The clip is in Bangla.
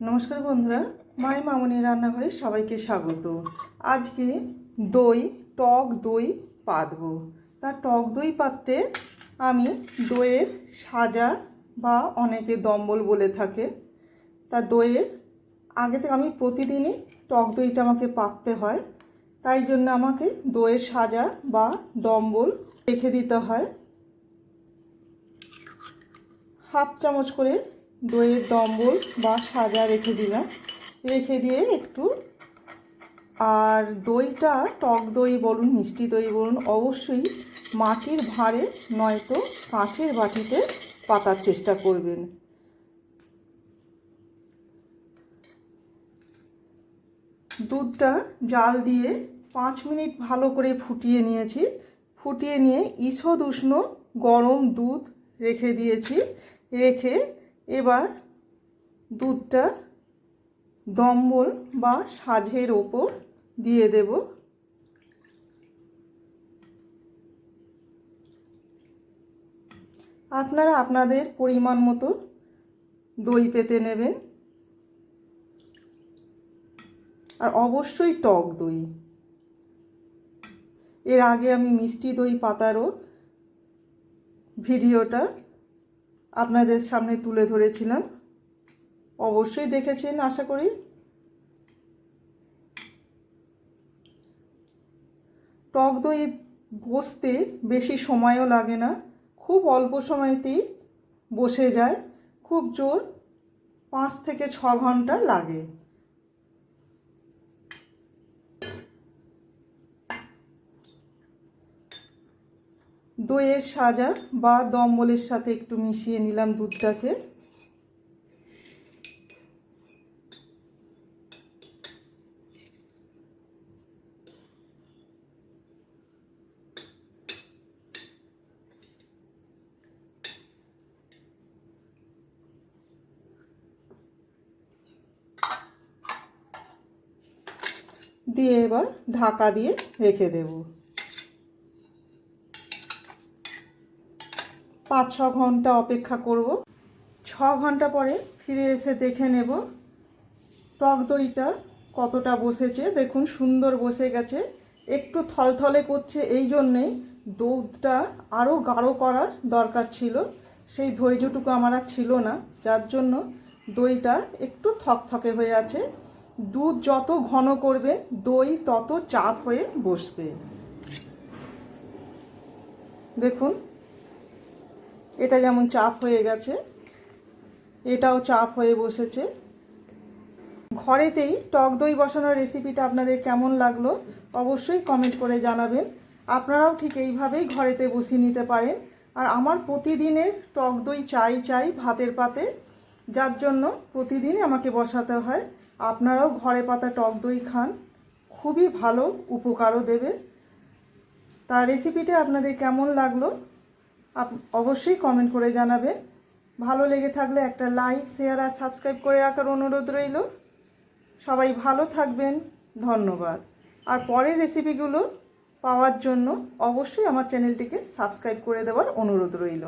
নমস্কার বন্ধুরা মায়ের মামনি রান্নাঘরে সবাইকে স্বাগত। আজকে দই, টক দই পাতবো। তা টক দই পাততে আমি দইয়ের সাজা বা অনেকে দম্বল বলে থাকে। তা দইয়ের, আগে থেকে আমি প্রতিদিনই টক দইটা আমাকে পাততে হয়। তাই জন্য আমাকে দইয়ের সাজা বা দম্বল রেখে দিতে হয়। হাফ চামচ করে দইয়ের দম্বল বা সাজা রেখে দিলাম রেখে দিয়ে একটু আর দইটা টক দই বলুন, মিষ্টি দই বলুন, অবশ্যই মাটির ভাঁড়ে, নয়তো কাঁচের বাটিতে পাতার চেষ্টা করবেন। দুধটা জাল দিয়ে পাঁচ মিনিট ভালো করে ফুটিয়ে নিয়েছি। ফুটিয়ে নিয়ে ঈষদ উষ্ণ গরম দুধ রেখে দিয়েছি। রেখে এবার দুধটা দম্বল বা সাজের ওপর দিয়ে দেব। আপনারা আপনাদের পরিমাণ মতো দই পেতে নেবেন। আর অবশ্যই টক দই। এর আগে আমি মিষ্টি দই পাতারও ভিডিওটা আপনাদের সামনে তুলে ধরেছিলাম। অবশ্যই দেখেছেন, আশা করি। টক দই বসতে বেশি সময়ও লাগে না, খুব অল্প সময়তেই বসে যায়, খুব জোর পাঁচ থেকে ছ ঘণ্টা লাগে। দইয়ের সাজা বা দম্বলের সাথে একটু মিশিয়ে নিলাম দুধটাকে। দিয়ে এবার ঢাকা দিয়ে রেখে দেবো। পাঁচ ছ ঘণ্টা অপেক্ষা করব। ছ ঘণ্টা পরে ফিরে এসে দেখে নেব টক দইটা কতটা বসেছে। দেখুন, সুন্দর বসে গেছে। একটু থলথলে করছে, এই জন্যেই দুধটা আরও গাঢ় করার দরকার ছিল। সেই ধৈর্যটুকু আমার আর ছিল না, যার জন্য দইটা একটু থকথকে হয়ে আছে। দুধ যত ঘন করবে, দই তত চাপ হয়ে বসবে। দেখুন এটা যেমন চাপ হয়ে গেছে, এটাও চাপ হয়ে বসেছে। ঘরেতেই টক দই বসানোর রেসিপিটা আপনাদের কেমন লাগল অবশ্যই কমেন্ট করে জানাবেন। আপনারাও ঠিক এইভাবেই ঘরেতে বসিয়ে নিতে পারেন। আর আমার প্রতিদিনের টক দই চাই চাই ভাতের পাতে, যার জন্য প্রতিদিনই আমাকে বসাতে হয়। আপনারাও ঘরে পাতা টক দই খান, খুবই ভালো উপকারও দেবে। তা রেসিপিটা আপনাদের কেমন লাগল অবশ্যই কমেন্ট করে জানাবেন। ভালো লেগে থাকলে একটা লাইক শেয়ার আর সাবস্ক্রাইব করে রাখার অনুরোধ রইল। সবাই ভালো থাকবেন, ধন্যবাদ। আর পরের রেসিপিগুলো পাওয়ার জন্য অবশ্যই আমার চ্যানেলটিকে সাবস্ক্রাইব করে দেওয়ার অনুরোধ রইল।